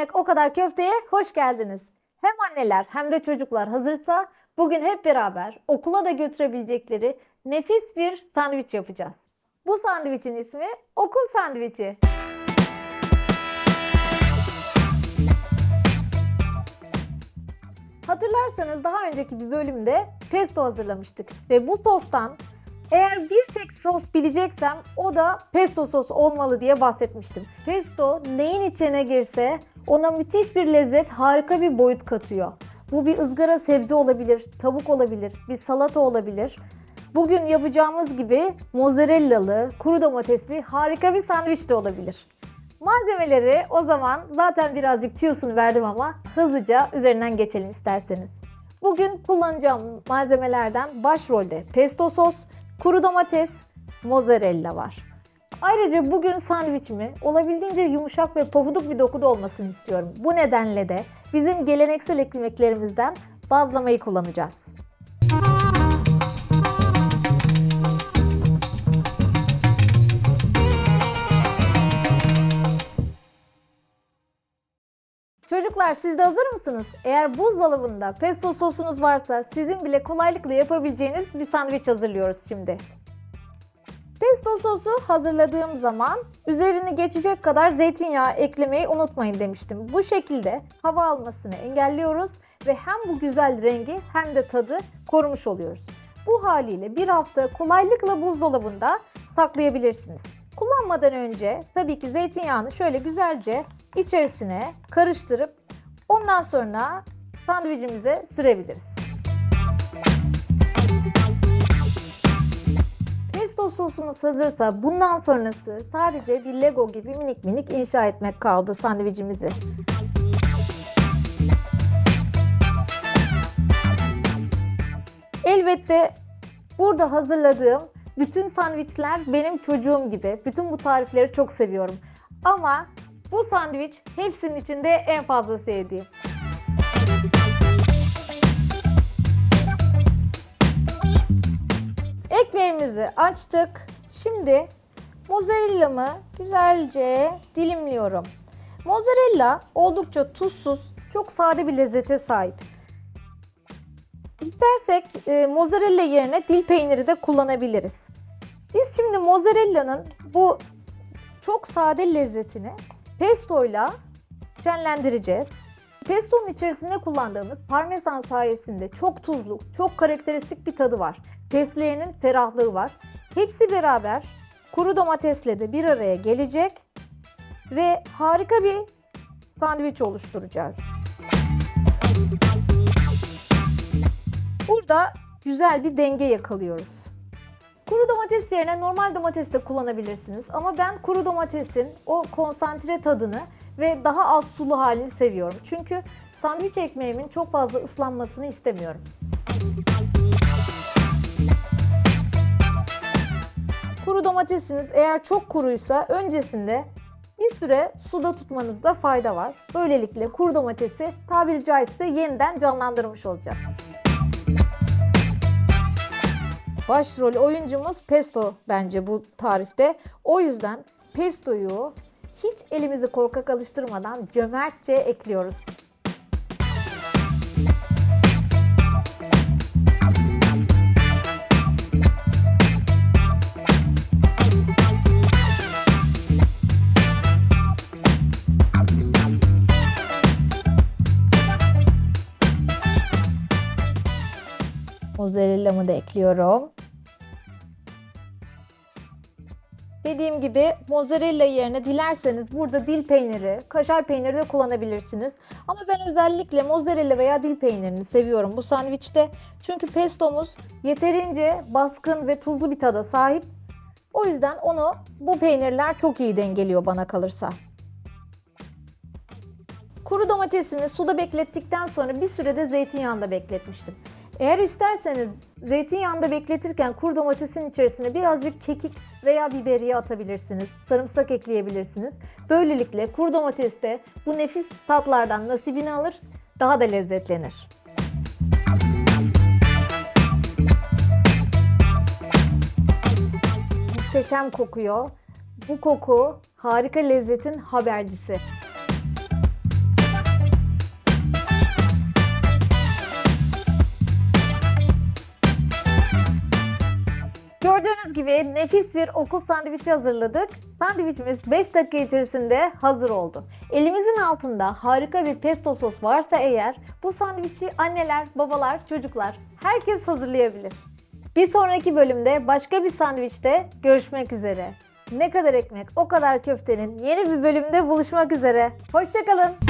ekmek o kadar köfteye hoş geldiniz. Hem anneler hem de çocuklar hazırsa bugün hep beraber okula da götürebilecekleri nefis bir sandviç yapacağız. Bu sandviçin ismi okul sandviçi. Hatırlarsanız daha önceki bir bölümde pesto hazırlamıştık ve bu sostan eğer bir tek sos bileceksem o da pesto sos olmalı diye bahsetmiştim. Pesto neyin içine girse ona müthiş bir lezzet, harika bir boyut katıyor. Bu bir ızgara sebze olabilir, tavuk olabilir, bir salata olabilir. Bugün yapacağımız gibi mozzarellalı, kuru domatesli harika bir sandviç de olabilir. Malzemeleri o zaman zaten birazcık tüyosunu verdim ama hızlıca üzerinden geçelim isterseniz. Bugün kullanacağım malzemelerden başrolde pesto sos, kuru domates, mozzarella var. Ayrıca bugün sandviçimi olabildiğince yumuşak ve pofuduk bir dokuda olmasını istiyorum. Bu nedenle de bizim geleneksel ekmeklerimizden bazlamayı kullanacağız. Çocuklar siz de hazır mısınız? Eğer buzdolabında pesto sosunuz varsa sizin bile kolaylıkla yapabileceğiniz bir sandviç hazırlıyoruz şimdi. Pesto sosu hazırladığım zaman üzerini geçecek kadar zeytinyağı eklemeyi unutmayın demiştim. Bu şekilde hava almasını engelliyoruz ve hem bu güzel rengi hem de tadı korumuş oluyoruz. Bu haliyle bir hafta kolaylıkla buzdolabında saklayabilirsiniz. Kullanmadan önce tabii ki zeytinyağını şöyle güzelce içerisine karıştırıp ondan sonra sandviçimize sürebiliriz. Pesto sosumuz hazırsa bundan sonrası sadece bir Lego gibi minik minik inşa etmek kaldı sandviçimizi. Elbette burada hazırladığım bütün sandviçler benim çocuğum gibi. Bütün bu tarifleri çok seviyorum. Ama bu sandviç hepsinin içinde en fazla sevdiğim. Ekmeğimizi açtık. Şimdi mozzarella'mı güzelce dilimliyorum. Mozzarella oldukça tuzsuz, çok sade bir lezzete sahip. İstersek e, mozzarella yerine dil peyniri de kullanabiliriz. Biz şimdi mozzarella'nın bu çok sade lezzetini pestoyla şenlendireceğiz. Pesto'nun içerisinde kullandığımız parmesan sayesinde çok tuzlu, çok karakteristik bir tadı var. Fesleğenin ferahlığı var. Hepsi beraber kuru domatesle de bir araya gelecek ve harika bir sandviç oluşturacağız. Burada güzel bir denge yakalıyoruz. Kuru domates yerine normal domates de kullanabilirsiniz. Ama ben kuru domatesin o konsantre tadını ve daha az sulu halini seviyorum. Çünkü sandviç ekmeğimin çok fazla ıslanmasını istemiyorum. Kuru domatesiniz eğer çok kuruysa öncesinde bir süre suda tutmanızda fayda var. Böylelikle kuru domatesi tabiri caizse yeniden canlandırmış olacağız. Başrol oyuncumuz pesto bence bu tarifte. O yüzden pestoyu hiç elimizi korkak alıştırmadan cömertçe ekliyoruz. Mozzarella'mı da ekliyorum. Dediğim gibi mozzarella yerine dilerseniz burada dil peyniri, kaşar peyniri de kullanabilirsiniz. Ama ben özellikle mozzarella veya dil peynirini seviyorum bu sandviçte. Çünkü pestomuz yeterince baskın ve tuzlu bir tada sahip. O yüzden onu bu peynirler çok iyi dengeliyor bana kalırsa. Kuru domatesimi suda beklettikten sonra bir sürede zeytinyağında bekletmiştim. Eğer isterseniz zeytinyağında bekletirken kuru domatesin içerisine birazcık kekik veya biberiye atabilirsiniz. Sarımsak ekleyebilirsiniz. Böylelikle kuru domates de bu nefis tatlardan nasibini alır, daha da lezzetlenir. Muhteşem kokuyor. Bu koku harika lezzetin habercisi. Gördüğünüz gibi nefis bir okul sandviçi hazırladık. Sandviçimiz 5 dakika içerisinde hazır oldu. Elimizin altında harika bir pesto sos varsa eğer bu sandviçi anneler, babalar, çocuklar herkes hazırlayabilir. Bir sonraki bölümde başka bir sandviçte görüşmek üzere. Ne kadar ekmek o kadar köftenin yeni bir bölümde buluşmak üzere. Hoşçakalın.